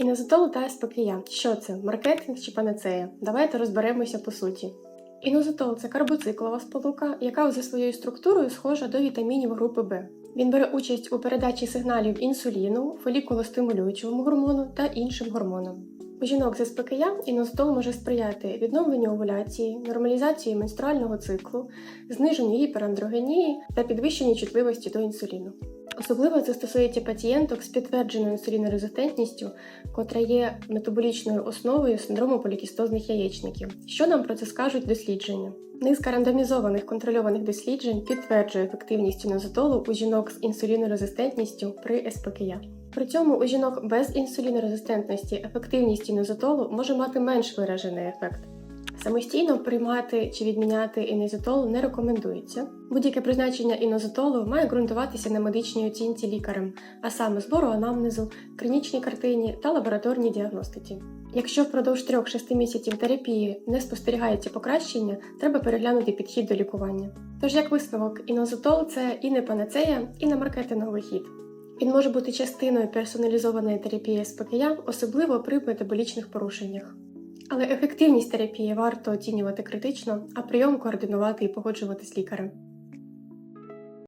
Інозитол та спокія. Що це? Маркетинг чи панацея? Давайте розберемося по суті. Інозитол це карбоциклова сполука, яка за своєю структурою схожа до вітамінів групи Б. Він бере участь у передачі сигналів інсуліну, фолікулостимулюючому гормону та іншим гормонам. У жінок з СПКЯ інозитол може сприяти відновленню овуляції, нормалізації менструального циклу, зниженню гіперандрогенії та підвищенню чутливості до інсуліну. Особливо це стосується пацієнток з підтвердженою інсулінорезистентністю, котра є метаболічною основою синдрому полікістозних яєчників. Що нам про це скажуть дослідження? Низка рандомізованих контрольованих досліджень підтверджує ефективність інозитолу у жінок з інсулінорезистентністю при СПКЯ. При цьому у жінок без інсулінорезистентності ефективність інозитолу може мати менш виражений ефект. Самостійно приймати чи відміняти інозитол не рекомендується. Будь-яке призначення інозитолу має ґрунтуватися на медичній оцінці лікарем, а саме збору анамнезу, клінічній картині та лабораторній діагностиці. Якщо впродовж 3-6 місяців терапії не спостерігається покращення, треба переглянути підхід до лікування. Тож, як висновок, інозитол це і не панацея, і не маркетинговий хід. Він може бути частиною персоналізованої терапії СПКЯ, особливо при метаболічних порушеннях. Але ефективність терапії варто оцінювати критично, а прийом координувати і погоджувати з лікарем.